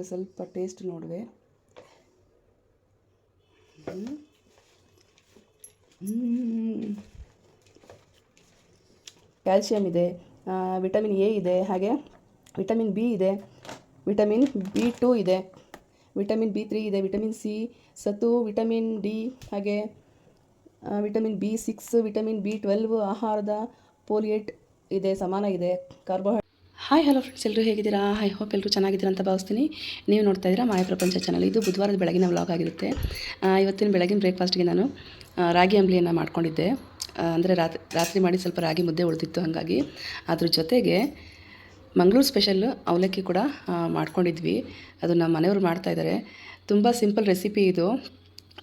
ಈಗ ಸ್ವಲ್ಪ ಟೇಸ್ಟ್ ನೋಡುವೆ. ಕ್ಯಾಲ್ಶಿಯಂ ಇದೆ ವಿಟಮಿನ್ ಎ ಇದೆ, ಹಾಗೆ ವಿಟಮಿನ್ ಬಿ ಇದೆ ವಿಟಮಿನ್ ಬಿ ಟು ಇದೆ ವಿಟಮಿನ್ ಬಿ ತ್ರೀ ಇದೆ ವಿಟಮಿನ್ ಸಿ ಸತು ವಿಟಮಿನ್ ಡಿ ಹಾಗೆ vitamin B six vitamin B twelve ಆಹಾರದ ಪೋಲಿಯೇಟ್ ಇದೆ, ಸಮಾನ ಇದೆ ಕಾರ್ಬೋಹೈಡ್ರೇಟ್ ಹಾಯ್ ಹಲೋ ಫ್ರೆಂಡ್ಸ್ ಎಲ್ಲರೂ ಹೇಗಿದ್ದೀರಾ? ಐ ಹೋಪ್ ಎಲ್ಲರೂ ಚೆನ್ನಾಗಿದ್ದೀರಾ ಅಂತ ಭಾವಿಸ್ತೀನಿ. ನೀವು ನೋಡ್ತಾ ಇದ್ದೀರಾ ಮಾಯ ಪ್ರಪಂಚ ಚಾನಲ್ ಇದು ಬುಧವಾರದ ಬೆಳಗಿನ ವ್ಲಾಗ್ ಆಗಿರುತ್ತೆ. ಇವತ್ತಿನ ಬೆಳಗಿನ ಬ್ರೇಕ್ಫಾಸ್ಟ್ಗೆ ನಾನು ರಾಗಿ ಅಂಬ್ಲಿಯನ್ನು ಮಾಡ್ಕೊಂಡಿದ್ದೆ. ಅಂದರೆ ರಾತ್ರಿ ರಾತ್ರಿ ಮಾಡಿ ಸ್ವಲ್ಪ ರಾಗಿ ಮುದ್ದೆ ಉಳಿದಿತ್ತು ಹಾಗಾಗಿ. ಅದ್ರ ಜೊತೆಗೆ ಮಂಗಳೂರು ಸ್ಪೆಷಲ್ ಅವಲಕ್ಕಿ ಕೂಡ ಮಾಡ್ಕೊಂಡಿದ್ವಿ. ಅದು ನಮ್ಮ ಮನೆಯವರು ಮಾಡ್ತಾಯಿದ್ದಾರೆ ತುಂಬ ಸಿಂಪಲ್ ರೆಸಿಪಿ ಇದು.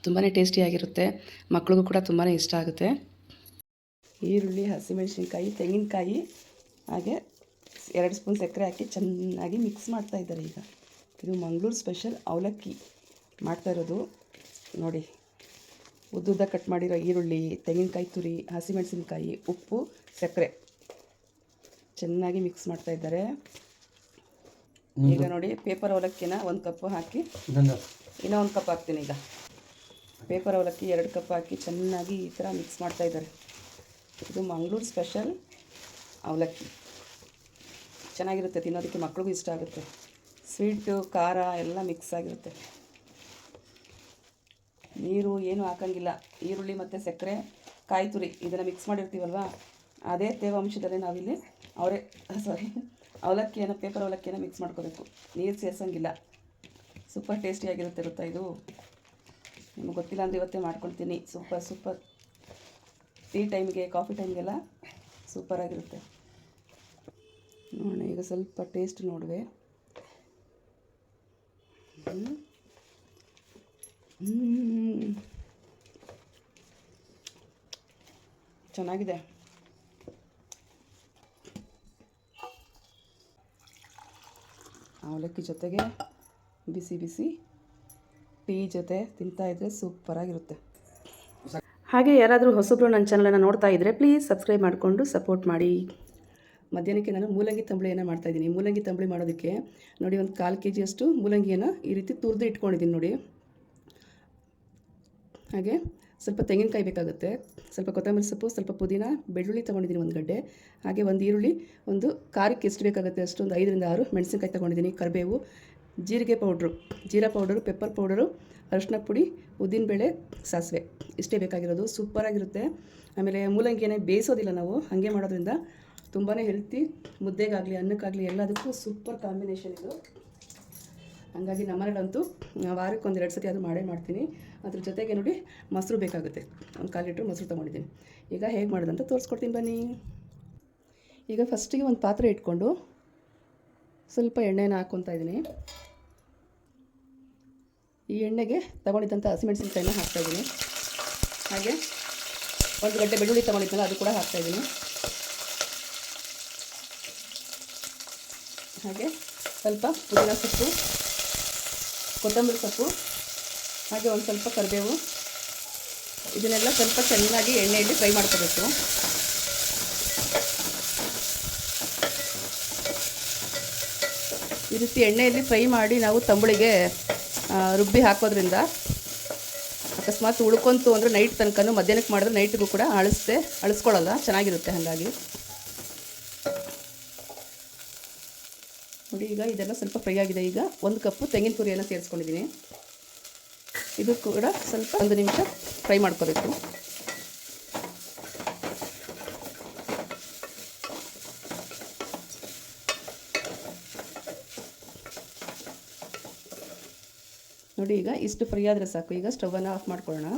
ತುಂಬಾ ಟೇಸ್ಟಿಯಾಗಿರುತ್ತೆ ಮಕ್ಳಿಗೂ ಕೂಡ ತುಂಬಾ ಇಷ್ಟ ಆಗುತ್ತೆ. ಈರುಳ್ಳಿ, ಹಸಿಮೆಣಸಿನ್ಕಾಯಿ, ತೆಂಗಿನಕಾಯಿ, ಹಾಗೆ ಎರಡು ಸ್ಪೂನ್ ಸಕ್ಕರೆ ಹಾಕಿ ಚೆನ್ನಾಗಿ ಮಿಕ್ಸ್ ಮಾಡ್ತಾ ಇದ್ದಾರೆ ಈಗ. ಇದು ಮಂಗಳೂರು ಸ್ಪೆಷಲ್ ಅವಲಕ್ಕಿ ಮಾಡ್ತಾ ಇರೋದು. ನೋಡಿ ಉದ್ದುದ್ದ ಕಟ್ ಮಾಡಿರೋ ಈರುಳ್ಳಿ ತೆಂಗಿನಕಾಯಿ ತುರಿ ಹಸಿಮೆಣಸಿನ್ಕಾಯಿ ಉಪ್ಪು ಸಕ್ಕರೆ ಚೆನ್ನಾಗಿ ಮಿಕ್ಸ್ ಮಾಡ್ತಾ ಇದ್ದಾರೆ. ಈಗ ನೋಡಿ ಪೇಪರ್ ಅವಲಕ್ಕಿನ ಒಂದು ಕಪ್ ಹಾಕಿ ಇನ್ನೂ ಒಂದು ಕಪ್ ಹಾಕ್ತೀನಿ ಈಗ. ಪೇಪರ್ ಅವಲಕ್ಕಿ ಎರಡು ಕಪ್ ಹಾಕಿ ಚೆನ್ನಾಗಿ ಈ ಥರ ಮಿಕ್ಸ್ ಮಾಡ್ತಾ ಇದ್ದಾರೆ. ಇದು ಮಂಗಳೂರು ಸ್ಪೆಷಲ್ ಅವಲಕ್ಕಿ. ಚೆನ್ನಾಗಿರುತ್ತೆ, ತಿನ್ನೋದಕ್ಕೆ ಮಕ್ಳಿಗೂ ಇಷ್ಟ ಆಗುತ್ತೆ. ಸ್ವೀಟು ಖಾರ ಎಲ್ಲ ಮಿಕ್ಸ್ ಆಗಿರುತ್ತೆ. ನೀರು ಏನು ಹಾಕಂಗಿಲ್ಲ. ಈರುಳ್ಳಿ ಮತ್ತು ಸಕ್ಕರೆ, ಕಾಯಿ ತುರಿ ಇದನ್ನು ಮಿಕ್ಸ್ ಮಾಡಿರ್ತೀವಲ್ವ? ಅದೇ ತೇವಾಂಶದಲ್ಲಿ ನಾವಿಲ್ಲಿ ಅವರೇ ಸಾರಿ ಅವಲಕ್ಕಿಯನ್ನು ಪೇಪರ್ ಅವಲಕ್ಕಿಯನ್ನು ಮಿಕ್ಸ್ ಮಾಡ್ಕೋಬೇಕು. ನೀರು ಸೇರಿಸಂಗಿಲ್ಲ. ಸೂಪರ್ ಟೇಸ್ಟಿಯಾಗಿರುತ್ತೆ ಗೊತ್ತಾ ಇದು? ನಿಮಗೆ ಗೊತ್ತಿಲ್ಲ ಅಂದರೆ ಇವತ್ತೇ ಮಾಡ್ಕೊಳ್ತೀನಿ. ಸೂಪರ್ ಸೂಪರ್ ಟೀ ಟೈಮ್ಗೆ ಕಾಫಿ ಟೈಮ್ಗೆಲ್ಲ ಸೂಪರಾಗಿರುತ್ತೆ ನೋಡೋಣ, ಈಗ ಸ್ವಲ್ಪ ಟೇಸ್ಟ್ ನೋಡುವೆ. ಚೆನ್ನಾಗಿದೆ. ಅವಲಕ್ಕಿ ಜೊತೆಗೆ ಬಿಸಿ ಬಿಸಿ ಟೀ ಜೊತೆ ತಿಂತಾ ಇದ್ರೆ ಸೂಪರಾಗಿರುತ್ತೆ ಹಾಗೆ ಯಾರಾದರೂ ಹೊಸಬ್ರು ನನ್ನ ಚಾನಲನ್ನು ನೋಡ್ತಾ ಇದ್ದರೆ ಪ್ಲೀಸ್ ಸಬ್ಸ್ಕ್ರೈಬ್ ಮಾಡಿಕೊಂಡು ಸಪೋರ್ಟ್ ಮಾಡಿ. ಮಧ್ಯಾಹ್ನಕ್ಕೆ ನಾನು ಮೂಲಂಗಿ ತಂಬಳಿಯನ್ನು ಮಾಡ್ತಾಯಿದ್ದೀನಿ ಮೂಲಂಗಿ ತಂಬಳಿ ಮಾಡೋದಕ್ಕೆ ನೋಡಿ ಒಂದು ಕಾಲು ಕೆ ಜಿಯಷ್ಟು ಮೂಲಂಗಿಯನ್ನು ಈ ರೀತಿ ತುರಿದು ಇಟ್ಕೊಂಡಿದ್ದೀನಿ ನೋಡಿ. ಹಾಗೆ ಸ್ವಲ್ಪ ತೆಂಗಿನಕಾಯಿ ಬೇಕಾಗುತ್ತೆ. ಸ್ವಲ್ಪ ಕೊತ್ತಂಬರಿ ಸೊಪ್ಪು, ಸ್ವಲ್ಪ ಪುದೀನ, ಬೆಳ್ಳುಳ್ಳಿ ತೊಗೊಂಡಿದ್ದೀನಿ ಒಂದು ಗಡ್ಡೆ. ಹಾಗೆ ಒಂದು ಈರುಳ್ಳಿ, ಒಂದು ಖಾರಕ್ಕೆ ಎಷ್ಟು ಬೇಕಾಗುತ್ತೆ ಅಷ್ಟು ಒಂದು ಐದರಿಂದ ಆರು ಮೆಣಸಿನ್ಕಾಯಿ ತೊಗೊಂಡಿದ್ದೀನಿ, ಕರಿಬೇವು, ಜೀರಿಗೆ ಪೌಡ್ರು. ಜೀರಾ ಪೌಡರು, ಪೆಪ್ಪರ್ ಪೌಡರು, ಅರಿಶಿನ ಪುಡಿ ಉದ್ದಿನಬೇಳೆ ಸಾಸಿವೆ. ಇಷ್ಟೇ ಬೇಕಾಗಿರೋದು. ಸೂಪರಾಗಿರುತ್ತೆ. ಆಮೇಲೆ ಮೂಲಂಗಿಯನ್ನೇ ಬೇಯಿಸೋದಿಲ್ಲ ನಾವು. ಹಾಗೆ ಮಾಡೋದ್ರಿಂದ ತುಂಬಾ ಹೆಲ್ತಿ ಮುದ್ದೆಗಾಗಲಿ, ಅನ್ನಕ್ಕಾಗಲಿ ಎಲ್ಲದಕ್ಕೂ ಸೂಪರ್ ಕಾಂಬಿನೇಷನ್ ಇದು. ಹಾಗಾಗಿ ನಮ್ಮನೇಲಂತೂ ವಾರಕ್ಕೆ ಒಂದು ಎರಡು ಸತಿ ಅದು ಮಾಡೇ ಮಾಡ್ತೀನಿ. ಅದ್ರ ಜೊತೆಗೆ ನೋಡಿ ಮೊಸರು ಬೇಕಾಗುತ್ತೆ. ಒಂದು ಕಾಲು ಲೀಟ್ರ್ ಮೊಸರು ತೊಗೊಂಡಿದ್ದೀನಿ. ಈಗ ಹೇಗೆ ಮಾಡೋದಂತ ತೋರಿಸ್ಕೊಡ್ತೀನಿ ಬನ್ನಿ. ಈಗ ಫಸ್ಟಿಗೆ ಒಂದು ಪಾತ್ರೆ ಇಟ್ಕೊಂಡು ಸ್ವಲ್ಪ ಎಣ್ಣೆನ ಹಾಕ್ಕೊತಾ ಇದ್ದೀನಿ. ಈ ಎಣ್ಣೆಗೆ ತಗೊಂಡಿದ್ದಂಥ ಹಸಿಮೆಣಸಿನ್ಕಾಯಿನ ಹಾಕ್ತಾಯಿದ್ದೀನಿ ಹಾಗೆ ಒಂದು ಗಡ್ಡೆ ಬೆಳ್ಳುಳ್ಳಿ ತೊಗೊಂಡಿದ್ದಲ್ಲ ಅದು ಕೂಡ ಹಾಕ್ತಾಯಿದ್ದೀನಿ ಹಾಗೆ ಸ್ವಲ್ಪ ಪುದೀನ ಸೊಪ್ಪು, ಕೊತ್ತಂಬರಿ ಸೊಪ್ಪು, ಹಾಗೆ ಒಂದು ಸ್ವಲ್ಪ ಕರಿಬೇವು. ಇದನ್ನೆಲ್ಲ ಸ್ವಲ್ಪ ಚೆನ್ನಾಗಿ ಎಣ್ಣೆಯಲ್ಲಿ ಫ್ರೈ ಮಾಡ್ಕೋಬೇಕು. ಈ ರೀತಿ ಎಣ್ಣೆಯಲ್ಲಿ ಫ್ರೈ ಮಾಡಿ ನಾವು ತಂಬುಳಿಗೆ ರುಬ್ಬಿ ಹಾಕೋದ್ರಿಂದ ಅಕಸ್ಮಾತ್ ಉಳ್ಕೊಂತು ಅಂದರೆ ನೈಟ್ ತನಕನೂ ಮಧ್ಯಾಹ್ನಕ್ಕೆ ಮಾಡಿದ್ರೆ ನೈಟ್ಗೂ ಕೂಡ ಅಳಿಸ್ತೆ ಅಳಿಸ್ಕೊಳ್ಳಲ್ಲ, ಚೆನ್ನಾಗಿರುತ್ತೆ ಹಾಗಾಗಿ. ಈಗ ಇದೆಲ್ಲ ಸ್ವಲ್ಪ ಫ್ರೈ ಆಗಿದೆ. ಈಗ ಒಂದು ಕಪ್ಪು ತೆಂಗಿನ ತುರಿಯನ್ನು ಸೇರಿಸ್ಕೊಂಡಿದ್ದೀನಿ. ಇದು ಕೂಡ ಸ್ವಲ್ಪ ಒಂದು ನಿಮಿಷ ಫ್ರೈ ಮಾಡ್ಕೋಬೇಕು. ನೋಡಿ, ಈಗ ಇಷ್ಟು ಫ್ರೈ ಆದರೆ ಸಾಕು. ಈಗ ಸ್ಟವನ್ನು ಆಫ್ ಮಾಡ್ಕೊಳ್ಳೋಣ.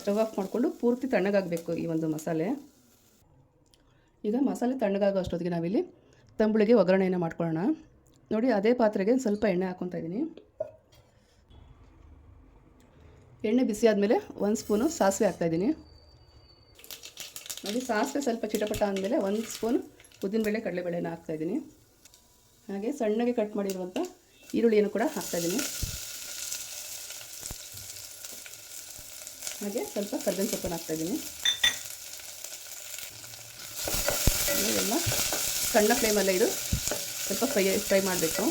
ಸ್ಟವ್ ಆಫ್ ಮಾಡಿಕೊಂಡು ಪೂರ್ತಿ ತಣ್ಣಗಾಗಬೇಕು ಈ ಒಂದು ಮಸಾಲೆ. ಈಗ ಮಸಾಲೆ ತಣ್ಣಗಾಗೋ ಅಷ್ಟೊತ್ತಿಗೆ ನಾವಿಲ್ಲಿ ತಂಬುಳಿಗೆ ಒಗ್ಗರಣೆಯನ್ನು ಮಾಡ್ಕೊಳ್ಳೋಣ. ನೋಡಿ, ಅದೇ ಪಾತ್ರೆಗೆ ಸ್ವಲ್ಪ ಎಣ್ಣೆ ಹಾಕ್ಕೊತಾ ಇದ್ದೀನಿ. ಎಣ್ಣೆ ಬಿಸಿ ಆದಮೇಲೆ ಒಂದು ಸ್ಪೂನು ಸಾಸಿವೆ ಹಾಕ್ತಾಯಿದ್ದೀನಿ ನೋಡಿ, ಸಾಸಿವೆ ಸ್ವಲ್ಪ ಚಿಟಪಟ ಆದಮೇಲೆ ಒಂದು ಸ್ಪೂನ್ ಉದ್ದಿನಬೇಳೆ, ಕಡಲೆಬೇಳೆನ ಹಾಕ್ತಾಯಿದ್ದೀನಿ ಹಾಗೆ ಸಣ್ಣಗೆ ಕಟ್ ಮಾಡಿರುವಂಥ ಈರುಳ್ಳಿಯನ್ನು ಕೂಡ ಹಾಕ್ತಾಯಿದ್ದೀನಿ ಹಾಗೆ ಸ್ವಲ್ಪ ಕರ್ಬೇವಿನ ಸೊಪ್ಪನ್ನು ಹಾಕ್ತಾಯಿದ್ದೀನಿ ಎಲ್ಲ ಸಣ್ಣ ಫ್ಲೇಮಲ್ಲೇ ಇದು ಸ್ವಲ್ಪ ಫ್ರೈ ಫ್ರೈ ಮಾಡಬೇಕು.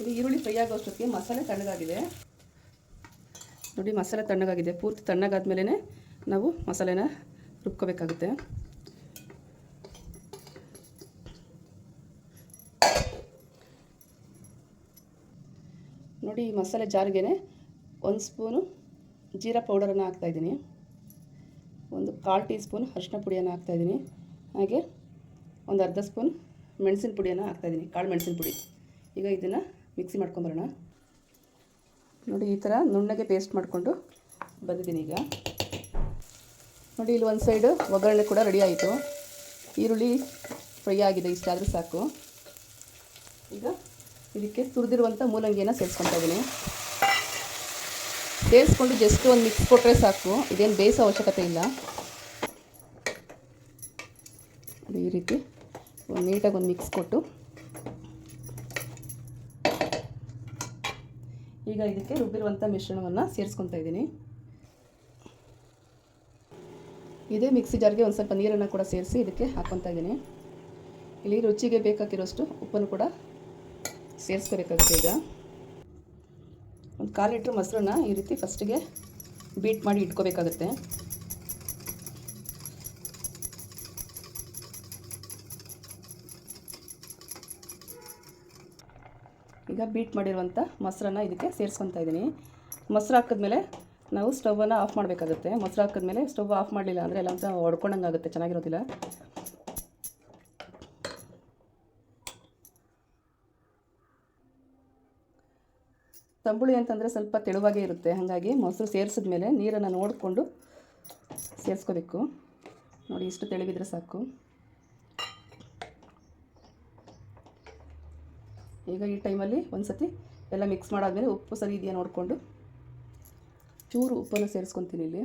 ಇದು ಈರುಳ್ಳಿ ಫ್ರೈ ಆಗೋಷ್ಟೊತ್ತಿಗೆ ಮಸಾಲೆ ತಣ್ಣಗಾಗಿದೆ. ನೋಡಿ, ಮಸಾಲೆ ತಣ್ಣಗಾಗಿದೆ. ಪೂರ್ತಿ ತಣ್ಣಗಾದ್ಮೇಲೆ ನಾವು ಮಸಾಲೆನ ರುಬ್ಕೋಬೇಕಾಗುತ್ತೆ. ನೋಡಿ, ಈ ಮಸಾಲೆ ಜಾರಿಗೆ ಒಂದು ಸ್ಪೂನು ಜೀರಾ ಪೌಡರನ್ನು ಹಾಕ್ತಾಯಿದ್ದೀನಿ ಒಂದು ಕಾಲು ಟೀ ಸ್ಪೂನ್ ಅರಿಶಿನ ಪುಡಿಯನ್ನು ಹಾಕ್ತಾಯಿದ್ದೀನಿ ಹಾಗೆ ಒಂದು ಅರ್ಧ ಸ್ಪೂನ್ ಮೆಣಸಿನ ಪುಡಿಯನ್ನು ಹಾಕ್ತಾಯಿದ್ದೀನಿ ಕಾಳು ಮೆಣಸಿನ ಪುಡಿ. ಈಗ ಇದನ್ನು ಮಿಕ್ಸಿ ಮಾಡ್ಕೊಂಬರೋಣ ನೋಡಿ, ಈ ಥರ ನುಣ್ಣಗೆ ಪೇಸ್ಟ್ ಮಾಡಿಕೊಂಡು ಬಂದಿದ್ದೀನಿ ಈಗ. ನೋಡಿ, ಇಲ್ಲಿ ಒಂದು ಸೈಡು ಒಗ್ಗರಣೆ ಕೂಡ ರೆಡಿ ಆಯಿತು. ಈರುಳ್ಳಿ ಫ್ರೈ ಆಗಿದೆ ಇಷ್ಟಾದರೂ ಸಾಕು. ಈಗ ಇದಕ್ಕೆ ತುರಿದಿರುವಂಥ ಮೂಲಂಗಿಯನ್ನು ಸೇರಿಸ್ಕೊತಾ ಇದ್ದೀನಿ. ಸೇರಿಸ್ಕೊಂಡು ಜಸ್ಟ್ ಒಂದು ಮಿಕ್ಸ್ ಕೊಟ್ಟರೆ ಸಾಕು. ಇದೇನು ಬೇಯಿಸೋ ಅವಶ್ಯಕತೆ ಇಲ್ಲ. ಈ ರೀತಿ ಒಂದು ನೀಟಾಗಿ ಒಂದು ಮಿಕ್ಸ್ ಕೊಟ್ಟು. ಈಗ ಇದಕ್ಕೆ ರುಬ್ಬಿರುವಂಥ ಮಿಶ್ರಣವನ್ನು ಸೇರಿಸ್ಕೊತಾ ಇದ್ದೀನಿ. ಇದೇ ಮಿಕ್ಸಿ ಜಾರ್ಗೆ ಒಂದು ಸ್ವಲ್ಪ ನೀರನ್ನು ಕೂಡ ಸೇರಿಸಿ ಇದಕ್ಕೆ ಹಾಕ್ಕೊತಾ ಇದ್ದೀನಿ. ಇಲ್ಲಿ ರುಚಿಗೆ ಬೇಕಾಗಿರೋಷ್ಟು ಉಪ್ಪನ್ನು ಕೂಡ ಸೇರಿಸ್ಕೋಬೇಕಾಗುತ್ತೆ ಈಗ. ಒಂದು ಕಾಲು ಲೀಟ್ರ್ ಮೊಸರನ್ನ ಈ ರೀತಿ ಫಸ್ಟಿಗೆ ಬೀಟ್ ಮಾಡಿ ಇಟ್ಕೋಬೇಕಾಗುತ್ತೆ. ಈಗ ಬೀಟ್ ಮಾಡಿರುವಂಥ ಮೊಸರನ್ನ ಇದಕ್ಕೆ ಸೇರಿಸ್ಕೊತಾ ಇದ್ದೀನಿ. ಮೊಸರು ಹಾಕಿದ್ಮೇಲೆ ನಾವು ಸ್ಟವನ್ನು ಆಫ್ ಮಾಡಬೇಕಾಗುತ್ತೆ. ಮೊಸರು ಹಾಕಿದ್ಮೇಲೆ ಸ್ಟವ್ ಆಫ್ ಮಾಡಲಿಲ್ಲ ಅಂದರೆ ಎಲ್ಲ ಅಂತ ಹೊಡ್ಕೊಂಡಂಗೆ ಆಗುತ್ತೆ ಚೆನ್ನಾಗಿರೋದಿಲ್ಲ. ತಂಬುಳಿ ಅಂತಂದರೆ ಸ್ವಲ್ಪ ತೆಳುವಾಗೇ ಇರುತ್ತೆ. ಹಾಗಾಗಿ ಮೊಸರು ಸೇರಿಸಿದ ಮೇಲೆ ನೀರನ್ನು ನೋಡಿಕೊಂಡು ಸೇರಿಸ್ಕೋಬೇಕು. ನೋಡಿ, ಇಷ್ಟು ತೆಳುವಿದ್ರೆ ಸಾಕು. ಈಗ ಈ ಟೈಮಲ್ಲಿ ಒಂದು ಸತಿ ಎಲ್ಲ ಮಿಕ್ಸ್ ಮಾಡಾದಮೇಲೆ ಉಪ್ಪು ಸರಿ ಇದೆಯಾ ನೋಡಿಕೊಂಡು ಚೂರು ಉಪ್ಪನ್ನು ಸೇರಿಸ್ಕೊತೀನಿ ಇಲ್ಲಿ.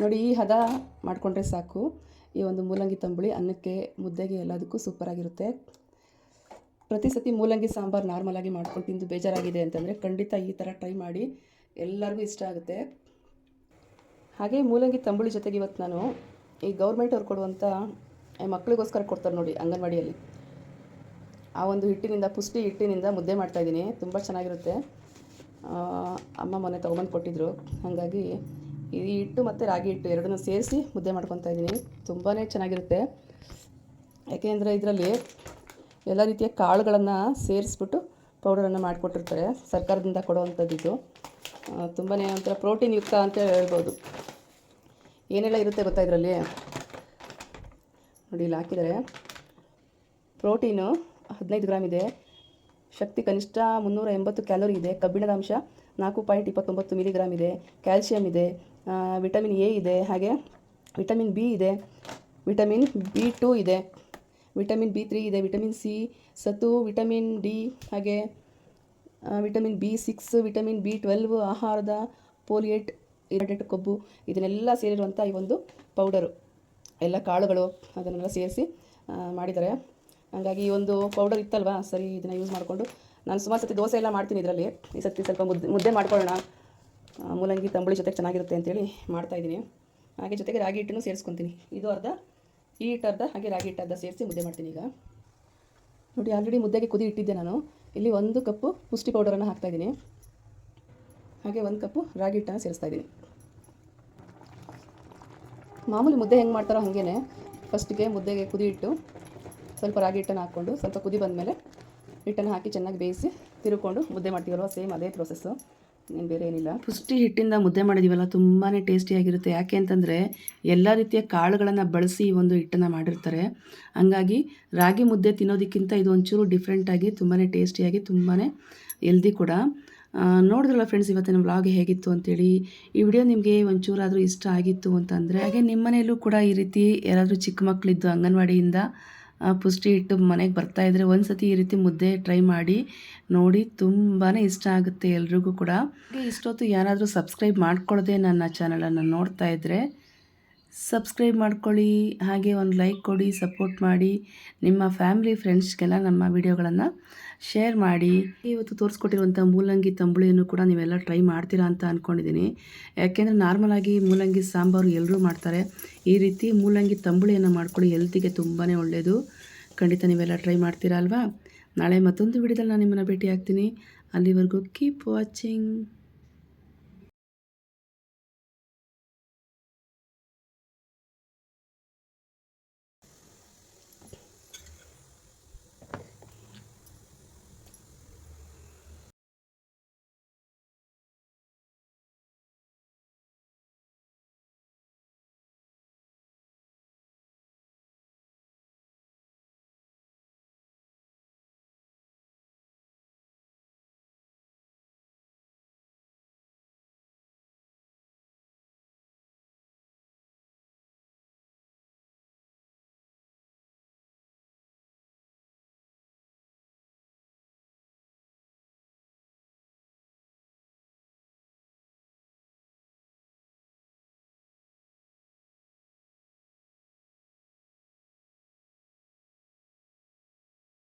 ನೋಡಿ, ಈ ಹದ ಮಾಡಿಕೊಂಡ್ರೆ ಸಾಕು. ಈ ಒಂದು ಮೂಲಂಗಿ ತಂಬುಳಿ ಅನ್ನಕ್ಕೆ, ಮುದ್ದೆಗೆ ಎಲ್ಲದಕ್ಕೂ ಸೂಪರಾಗಿರುತ್ತೆ ಪ್ರತಿ ಸತಿ ಮೂಲಂಗಿ ಸಾಂಬಾರು ನಾರ್ಮಲಾಗಿ ಮಾಡ್ಕೊಂಡು ತಿಂದು ಬೇಜಾರಾಗಿದೆ ಅಂತಂದರೆ ಖಂಡಿತ ಈ ಥರ ಟ್ರೈ ಮಾಡಿ. ಎಲ್ಲರಿಗೂ ಇಷ್ಟ ಆಗುತ್ತೆ. ಹಾಗೆ ಮೂಲಂಗಿ ತಂಬುಳಿ ಜೊತೆಗೆ ಇವತ್ತು ನಾನು ಈ ಗೌರ್ಮೆಂಟ್ ಅವ್ರು ಕೊಡುವಂಥ ಮಕ್ಕಳಿಗೋಸ್ಕರ ಕೊಡ್ತಾರೆ ನೋಡಿ ಅಂಗನವಾಡಿಯಲ್ಲಿ. ಆ ಒಂದು ಹಿಟ್ಟಿನಿಂದ, ಪುಷ್ಟಿ ಹಿಟ್ಟಿನಿಂದ ಮುದ್ದೆ ಮಾಡ್ತಾಯಿದ್ದೀನಿ ತುಂಬ ಚೆನ್ನಾಗಿರುತ್ತೆ. ಅಮ್ಮ ಮೊನ್ನೆ ತೊಗೊಂಬಂದು ಕೊಟ್ಟಿದ್ದರು ಹಾಗಾಗಿ ಈ ಹಿಟ್ಟು ಮತ್ತು ರಾಗಿ ಹಿಟ್ಟು ಎರಡನ್ನೂ ಸೇರಿಸಿ ಮುದ್ದೆ ಮಾಡ್ಕೊತಾ ಇದ್ದೀನಿ. ತುಂಬಾ ಚೆನ್ನಾಗಿರುತ್ತೆ. ಯಾಕೆಂದರೆ ಇದರಲ್ಲಿ ಎಲ್ಲ ರೀತಿಯ ಕಾಳುಗಳನ್ನು ಸೇರಿಸ್ಬಿಟ್ಟು ಪೌಡರನ್ನು ಮಾಡಿಕೊಟ್ಟಿರ್ತಾರೆ. ಸರ್ಕಾರದಿಂದ ಕೊಡುವಂಥದ್ದು ಇದು. ತುಂಬಾ ಒಂಥರ ಪ್ರೋಟೀನ್ ಯುಕ್ತ ಅಂತ ಹೇಳ್ಬೋದು. ಏನೆಲ್ಲ ಇರುತ್ತೆ ಗೊತ್ತಾ ಇದರಲ್ಲಿ? ನೋಡಿ, ಇಲ್ಲಿ ಹಾಕಿದರೆ ಪ್ರೋಟೀನು ಹದಿನೈದು ಗ್ರಾಮ್ ಇದೆ. ಶಕ್ತಿ ಕನಿಷ್ಠ ಮುನ್ನೂರ ಎಂಬತ್ತು ಕ್ಯಾಲೋರಿ ಇದೆ. ಕಬ್ಬಿಣದ ಅಂಶ ನಾಲ್ಕು ಪಾಯಿಂಟ್ ಇಪ್ಪತ್ತೊಂಬತ್ತು ಮಿಲಿಗ್ರಾಮ್ ಇದೆ. ಕ್ಯಾಲ್ಶಿಯಂ ಇದೆ. ವಿಟಮಿನ್ ಎ ಇದೆ. ಹಾಗೆ ವಿಟಮಿನ್ ಬಿ ಇದೆ. ವಿಟಮಿನ್ ಬಿ ಟೂ ಇದೆ. ವಿಟಮಿನ್ ಬಿ ತ್ರೀ ಇದೆ, ವಿಟಮಿನ್ ಸಿ ಸತು ವಿಟಮಿನ್ ಡಿ ಹಾಗೆ vitamin B six, vitamin B twelve, ಆಹಾರದ ಪೋಲಿಯೇಟ್ ಇರಡೆಡ್ ಕೊಬ್ಬು, ಇದನ್ನೆಲ್ಲ ಸೇರಿರುವಂಥ ಈ ಒಂದು ಪೌಡರು. ಎಲ್ಲ ಕಾಳುಗಳು ಅದನ್ನೆಲ್ಲ ಸೇರಿಸಿ ಮಾಡಿದ್ದಾರೆ. ಹಾಗಾಗಿ ಈ ಒಂದು ಪೌಡರ್ ಇತ್ತಲ್ವಾ, ಸರಿ ಇದನ್ನು ಯೂಸ್ ಮಾಡಿಕೊಂಡು. ನಾನು ಸುಮಾರು ಸತಿ ದೋಸೆ ಎಲ್ಲ ಮಾಡ್ತೀನಿ ಇದರಲ್ಲಿ. ಈ ಸತಿ ಸ್ವಲ್ಪ ಮುದ್ದೆ ಮುದ್ದೆ ಮಾಡ್ಕೊಳ್ಳೋಣ. ಮೂಲಂಗಿ, ತಂಬುಳಿ ಜೊತೆಗೆ ಚೆನ್ನಾಗಿರುತ್ತೆ ಅಂತೇಳಿ ಮಾಡ್ತಾಯಿದ್ದೀನಿ ಹಾಗೆ ಜೊತೆಗೆ ರಾಗಿ ಹಿಟ್ಟನ್ನು ಸೇರಿಸ್ಕೊತೀನಿ. ಇದು ಅರ್ಧ ಈ ಹಿಟ್ಟು ಅರ್ಧ ಹಾಗೆ ರಾಗಿ ಹಿಟ್ಟು ಅರ್ಧ ಸೇರಿಸಿ ಮುದ್ದೆ ಮಾಡ್ತೀನಿ ಈಗ. ನೋಡಿ ಆಲ್ರೆಡಿ ಮುದ್ದೆಗೆ ಕುದಿ ಇಟ್ಟಿದ್ದೆ ನಾನು. ಇಲ್ಲಿ ಒಂದು ಕಪ್ಪು ಪುಷ್ಟಿ ಪೌಡರನ್ನು ಹಾಕ್ತಾಯಿದ್ದೀನಿ ಹಾಗೆ ಒಂದು ಕಪ್ಪು ರಾಗಿ ಹಿಟ್ಟನ್ನು ಸೇರಿಸ್ತಾ ಇದ್ದೀನಿ. ಮಾಮೂಲಿ ಮುದ್ದೆ ಹೆಂಗೆ ಮಾಡ್ತಾರೋ ಹಾಗೇ ಫಸ್ಟಿಗೆ ಮುದ್ದೆಗೆ ಕುದಿ ಇಟ್ಟು ಸ್ವಲ್ಪ ರಾಗಿ ಹಿಟ್ಟನ್ನು ಹಾಕ್ಕೊಂಡು ಸ್ವಲ್ಪ ಕುದಿ ಬಂದಮೇಲೆ ಹಿಟ್ಟನ್ನು ಹಾಕಿ ಚೆನ್ನಾಗಿ ಬೇಯಿಸಿ ತಿರುಕೊಂಡು ಮುದ್ದೆ ಮಾಡ್ತೀವಲ್ವ? ಸೇಮ್ ಅದೇ ಪ್ರೊಸೆಸ್ಸು ಏನು ಬೇರೆ ಏನಿಲ್ಲ. ಪುಷ್ಟಿ ಹಿಟ್ಟಿಂದ ಮುದ್ದೆ ಮಾಡಿದ್ದೀವಲ್ಲ ತುಂಬಾ ಟೇಸ್ಟಿಯಾಗಿರುತ್ತೆ ಯಾಕೆ ಅಂತಂದರೆ, ಎಲ್ಲ ರೀತಿಯ ಕಾಳುಗಳನ್ನು ಬಳಸಿ ಈ ಒಂದು ಹಿಟ್ಟನ್ನು ಮಾಡಿರ್ತಾರೆ. ಹಂಗಾಗಿ ರಾಗಿ ಮುದ್ದೆ ತಿನ್ನೋದಕ್ಕಿಂತ ಇದು ಒಂಚೂರು ಡಿಫ್ರೆಂಟಾಗಿ ತುಂಬಾ ಟೇಸ್ಟಿಯಾಗಿ ತುಂಬಾ ಎಲ್ದಿ ಕೂಡ. ನೋಡಿದ್ರಲ್ಲ ಫ್ರೆಂಡ್ಸ್ ಇವತ್ತಿನ ವ್ಲಾಗ್ ಹೇಗಿತ್ತು ಅಂತೇಳಿ? ಈ ವಿಡಿಯೋ ನಿಮಗೆ ಒಂಚೂರಾದರೂ ಇಷ್ಟ ಆಗಿತ್ತು ಅಂತಂದರೆ, ಹಾಗೆ ನಿಮ್ಮ ಮನೆಯಲ್ಲೂ ಕೂಡ ಈ ರೀತಿ ಯಾರಾದರೂ ಚಿಕ್ಕ ಮಕ್ಕಳಿದ್ದು ಅಂಗನವಾಡಿಯಿಂದ ಪುಷ್ಟಿ ಇಟ್ಟು ಮನೆಗೆ ಬರ್ತಾ ಇದ್ದರೆ ಒಂದು ಸತಿ ಈ ರೀತಿ ಮುದ್ದೆ ಟ್ರೈ ಮಾಡಿ ನೋಡಿ ತುಂಬಾ ಇಷ್ಟ ಆಗುತ್ತೆ ಎಲ್ರಿಗೂ ಕೂಡ. ಇಷ್ಟೊತ್ತು ಯಾರಾದರೂ ಸಬ್ಸ್ಕ್ರೈಬ್ ಮಾಡ್ಕೊಳ್ಳದೆ ನನ್ನ ಚಾನಲನ್ನು ನೋಡ್ತಾ ಇದ್ದರೆ ಸಬ್ಸ್ಕ್ರೈಬ್ ಮಾಡ್ಕೊಳ್ಳಿ, ಹಾಗೆ ಒಂದು ಲೈಕ್ ಕೊಡಿ, ಸಪೋರ್ಟ್ ಮಾಡಿ, ನಿಮ್ಮ ಫ್ಯಾಮಿಲಿ, ಫ್ರೆಂಡ್ಸ್ಗೆಲ್ಲ ನಮ್ಮ ವಿಡಿಯೋಗಳನ್ನು ಶೇರ್ ಮಾಡಿ. ಇವತ್ತು ತೋರಿಸ್ಕೊಟ್ಟಿರುವಂಥ ಮೂಲಂಗಿ ತಂಬುಳಿಯನ್ನು ಕೂಡ ನೀವೆಲ್ಲ ಟ್ರೈ ಮಾಡ್ತೀರಾ ಅಂತ ಅಂದ್ಕೊಂಡಿದ್ದೀನಿ ಯಾಕೆಂದರೆ ನಾರ್ಮಲಾಗಿ ಮೂಲಂಗಿ ಸಾಂಬಾರು ಎಲ್ಲರೂ ಮಾಡ್ತಾರೆ. ಈ ರೀತಿ ಮೂಲಂಗಿ ತಂಬುಳಿಯನ್ನು ಮಾಡ್ಕೊಳ್ಳಿ, ಹೆಲ್ತಿಗೆ ತುಂಬಾ ಒಳ್ಳೆಯದು ಖಂಡಿತ ನೀವೆಲ್ಲ ಟ್ರೈ ಮಾಡ್ತೀರಾ ಅಲ್ವಾ? ನಾಳೆ ಮತ್ತೊಂದು ವಿಡಿಯೋದಲ್ಲಿ ನಾನು ನಿಮ್ಮನ್ನು ಭೇಟಿ ಆಗ್ತೀನಿ ಅಲ್ಲಿವರೆಗೂ ಕೀಪ್ ವಾಚಿಂಗ್